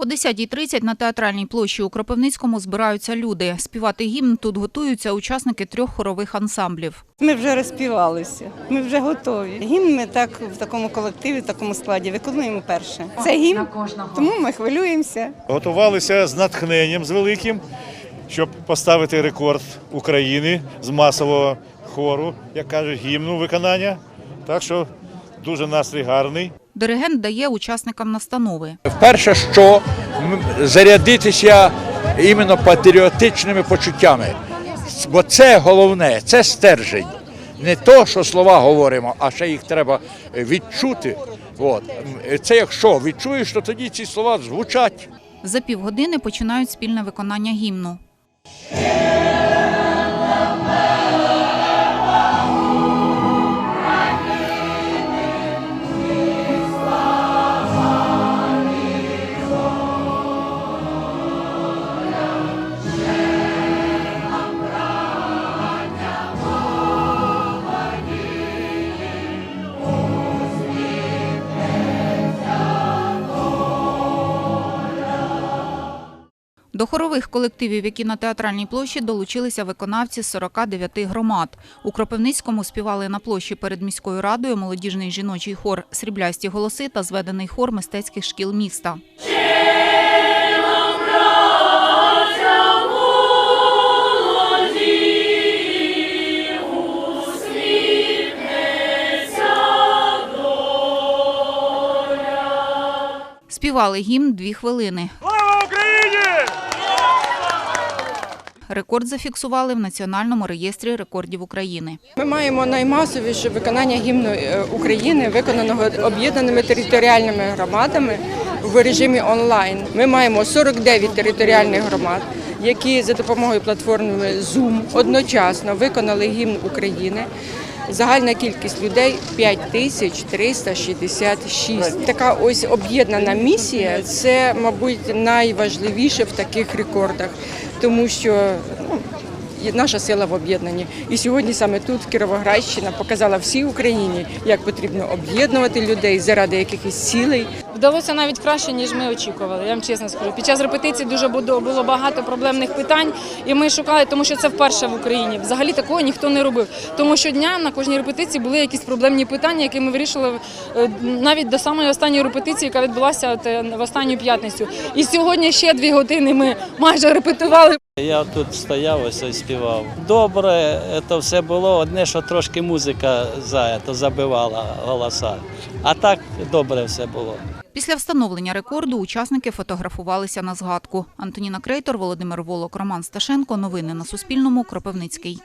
О 10.30 на театральній площі у Кропивницькому збираються люди. Співати гімн тут готуються учасники трьох хорових ансамблів. Ми вже розпівалися, ми вже готові. Гімн ми так в такому колективі, в такому складі виконуємо перше. Це гімн, тому ми хвилюємося. Готувалися з натхненням з великим, щоб поставити рекорд України з масового хору, як кажуть, гімну виконання. Так що дуже настрій гарний. Диригент дає учасникам настанови. Перше, що зарядитися іменно патріотичними почуттями. Бо це головне, це стержень. Не то, що слова говоримо, а ще їх треба відчути. От. Це якщо відчуєш, то тоді ці слова звучать. За півгодини починають спільне виконання гімну. До хорових колективів, які на театральній площі долучилися виконавці з 49 громад. У Кропивницькому співали на площі перед міською радою молодіжний жіночий хор Сріблясті голоси та зведений хор мистецьких шкіл міста. Співали гімн дві хвилини. Слава Україні! Рекорд зафіксували в Національному реєстрі рекордів України. Ми маємо наймасовіше виконання гімну е, України, виконаного об'єднаними територіальними громадами в режимі онлайн. Ми маємо 49 територіальних громад, які за допомогою платформи Zoom одночасно виконали гімн України. Загальна кількість людей 5366. Така ось об'єднана місія це, мабуть, найважливіше в таких рекордах, тому що ну, наша сила в об'єднанні. І сьогодні саме тут Кіровоградщина показала всій Україні, як потрібно об'єднувати людей заради якихось цілей. Вдалося навіть краще, ніж ми очікували. Я вам чесно скажу. Під час репетиції дуже було багато проблемних питань, і ми шукали, тому що це вперше в Україні. Взагалі такого ніхто не робив. Тому щодня на кожній репетиції були якісь проблемні питання, які ми вирішили е, навіть до самої останньої репетиції, яка відбулася е, в останню п'ятницю. І сьогодні ще дві години ми майже репетували. Я тут стояв ось і співав. Добре, це все було. Одне, що трошки музика за це, забивала голоса. А так добре все було. Після встановлення рекорду учасники фотографувалися на згадку. Антоніна Крейтор, Володимир Волок, Роман Сташенко. Новини на Суспільному. Кропивницький.